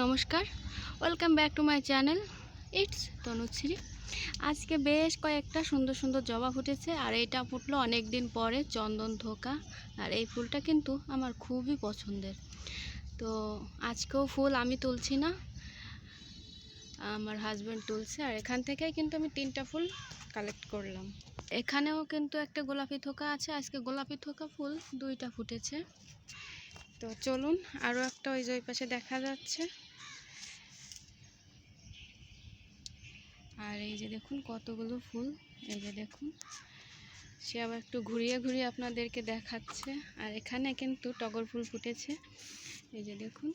নমস্কার, welcome back to my channel, it's Tanushree. আজকে বেশ কয়েকটা সুন্দর সুন্দর জবা ফুটেছে, আর এটা ফুটলো অনেক দিন পরে চন্দন ধোকা, আর এই ফুলটা কিন্তু আমার খুবই পছন্দের। তো আজকেও ফুল আমি তুলছি না, আমার হাজব্যান্ড তুলছে, আর এখান থেকে কিন্তু আমি তিনটা ফুল কালেক্ট করলাম। এখানেও কিন্তু একটা গোলাপি থোকা আছে, আজকে গোলাপি থোকা ফুল দুইটা ফুটেছে। তো চলুন আরও একটা ওই যে ওই পাশে দেখা যাচ্ছে। আর এই যে দেখুন কতগুলো ফুল, এই যে দেখুন। সে আবার একটু ঘুরিয়ে ঘুরিয়ে আপনাদেরকে দেখাচ্ছে। আর এখানে কিন্তু টগর ফুল ফুটেছে। এই যে দেখুন।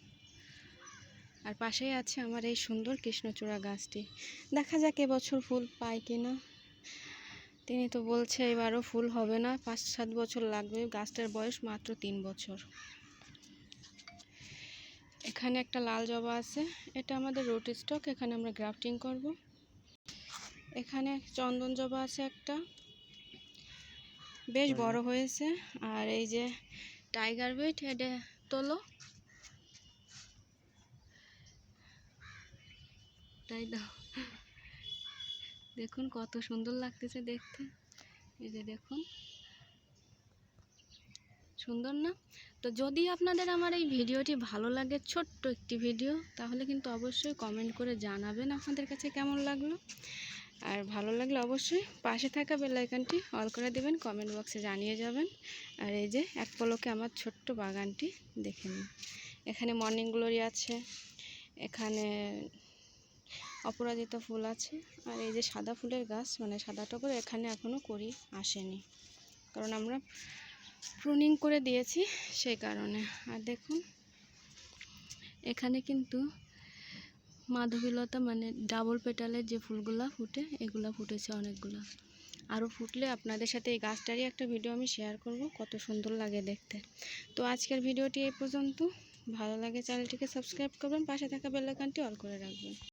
আর পাশেই আছে আমার এই সুন্দর কৃষ্ণচূড়া গাছটি। দেখা যাক এবছর ফুল পায় কি না তিনি তো বলছে এবারও ফুল হবে না, পাঁচ সাত বছর লাগবে। গাছটার বয়স মাত্র তিন বছর। এখানে একটা লাল জবা আছে। এটা আমাদের রুট স্টক এখানে আমরা গ্রাফটিং করব। এখানে চন্দন জবা আছে একটা। বেশ বড় হয়েছে। আর এই যে টাইগার বিট এটা তোলো। তাই দাও দেখুন কত সুন্দর লাগতেছে দেখতে। এই যে দেখুন। সুন্দর না? তো যদি আপনাদের আমার এই ভিডিওটি ভালো লাগে, ছোট্ট একটি ভিডিও, তাহলে কিন্তু অবশ্যই কমেন্ট করে জানাবেন আপনাদের কাছে কেমন লাগল। আর ভালো লাগলে অবশ্যই পাশে থাকা বেলাইকানটি অল করে দেবেন কমেন্ট বক্সে জানিয়ে যাবেন। আর এই যে এক পলকে আমার ছোট্ট বাগানটি দেখে নিন। এখানে মর্নিং গ্লোরি আছে, এখানে অপরাজিতা ফুল আছে, আর এই যে সাদা ফুলের গাছ মানে সাদা টগর এখানে এখনও করি আসেনি। কারণ আমরা প্রুনিং করে দিয়েছি সেই কারণে। আর দেখুন, এখানে কিন্তু মাধবীলতা মানে ডাবল পেটালের যে ফুলগুলা ফুটে, এগুলা ফুটেছে অনেকগুলা। আরও ফুটলে আপনাদের সাথে এই গাছটারই একটা ভিডিও আমি শেয়ার করব, কত সুন্দর লাগে দেখতে। তো আজকের ভিডিওটি এই পর্যন্ত। ভালো লাগে চ্যানেলটিকে সাবস্ক্রাইব করবেন, পাশে থাকা বেলাইকানটি অল করে রাখবেন।